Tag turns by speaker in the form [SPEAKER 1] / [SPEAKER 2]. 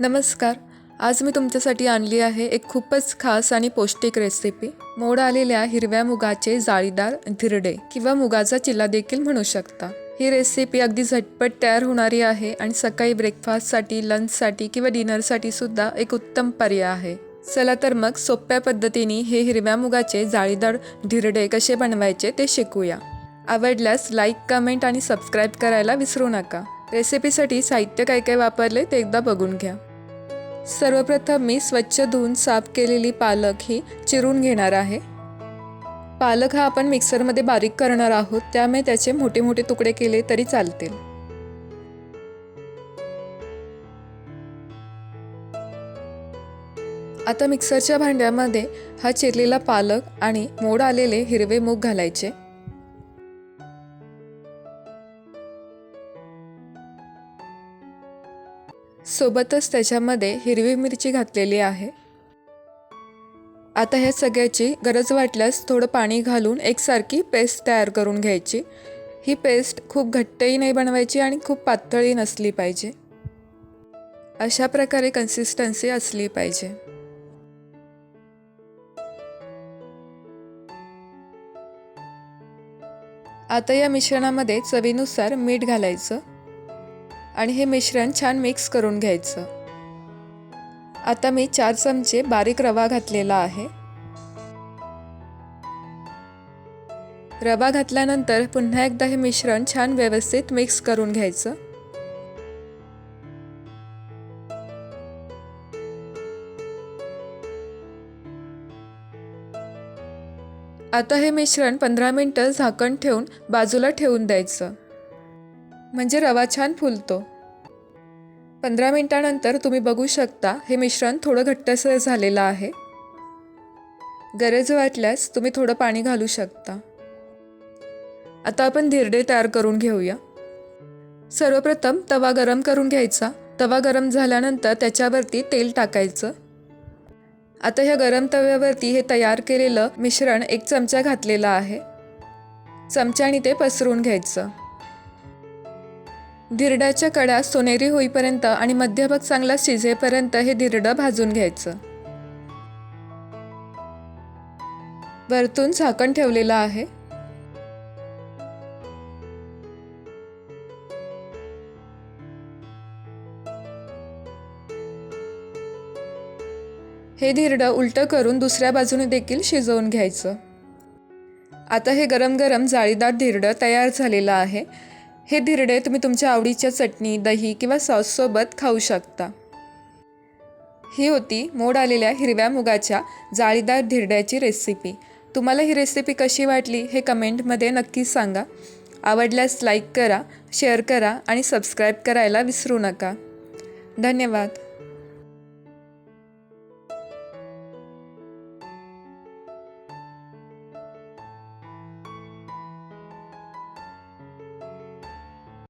[SPEAKER 1] नमस्कार. आज मी तुमच्यासाठी आणली आहे एक खूपच खास आणि पौष्टिक रेसिपी मोड आलेल्या हिरव्या मुगाचे जाळीदार धिरडे किंवा मुगाचा चिल्ला देखील म्हणू शकता. ही रेसिपी अगदी झटपट तयार होणारी आहे आणि सकाळी ब्रेकफास्टसाठी लंचसाठी किंवा डिनरसाठी सुद्धा एक उत्तम पर्याय आहे. चला तर मग सोप्या पद्धतीने हे हिरव्या मुगाचे जाळीदार धिरडे कसे बनवायचे ते शिकूया. आवडल्यास लाईक कमेंट आणि सबस्क्राईब करायला विसरू नका. रेसिपीसाठी साहित्य काय काय वापरले ते एकदा बघून घ्या. सर्वप्रथम मी स्वच्छ धुवून साफ केलेली पालक ही चिरून घेणार आहे. पालक हा आपण मिक्सरमध्ये बारीक करणार आहोत त्यामुळे त्याचे मोठे मोठे तुकडे केले तरी चालतील. आता मिक्सरच्या भांड्यामध्ये हा चिरलेला पालक आणि मोड आलेले हिरवे मूग घालायचे. सोबतच त्याच्यामध्ये हिरवी मिरची घातलेली आहे. आता ह्या सगळ्याची गरज वाटल्यास थोडं पाणी घालून एकसारखी पेस्ट तयार करून घ्यायची. ही पेस्ट खूप घट्टही नाही बनवायची आणि खूप पातळी नसली पाहिजे. अशा प्रकारे कन्सिस्टन्सी असली पाहिजे. आता या मिश्रणामध्ये चवीनुसार मीठ घालायचं. आणि हे मिश्रण छान मिक्स करून घ्यायचं. आता मी चार चमचे बारीक रवा घातलेला आहे. रवा घातल्यानंतर पुन्हा एकदा हे मिश्रण छान व्यवस्थित मिक्स करून घ्यायचं. आता हे मिश्रण पंधरा मिनटं झाकण ठेवून बाजूला ठेवून द्यायचं. म्हणजे रवा छान फुलतो. पंधरा मिनटानंतर तुम्ही बघू शकता हे मिश्रण थोडं घट्टसर झालेलं आहे. गरज वाटल्यास तुम्ही थोडं पाणी घालू शकता. आता आपण धिरडे तयार करून घेऊया. सर्वप्रथम तवा गरम करून घ्यायचा. तवा गरम झाल्यानंतर त्याच्यावरती तेल टाकायचं. आता ह्या गरम तव्यावरती हे तयार केलेलं मिश्रण एक चमचा घातलेलं आहे. चमच्याने ते पसरून घ्यायचं. धिरड्याच्या कडा सोनेरी होईपर्यंत आणि मध्यभाग चांगला शिजेपर्यंत हे धिरडं भाजून घ्यायचं. वरतून झाकण ठेवलेलं आहे. हे धिरडं उलटं करून दुसऱ्या बाजूने देखील शिजवून घ्यायचं. आता हे गरम गरम जाळीदार धिरडं तयार झालेलं आहे. हे धिरडे तुम्ही तुमच्या आवडीच्या चटणी दही किंवा सॉससोबत खाऊ शकता. ही होती मोड आलेल्या हिरव्या मुगाच्या जाळीदार धिरड्याची रेसिपी तुम्हाला ही रेसिपी कशी वाटली हे कमेंटमध्ये नक्कीच सांगा. आवडल्यास लाईक करा शेअर करा आणि सबस्क्राईब करायला विसरू नका. धन्यवाद.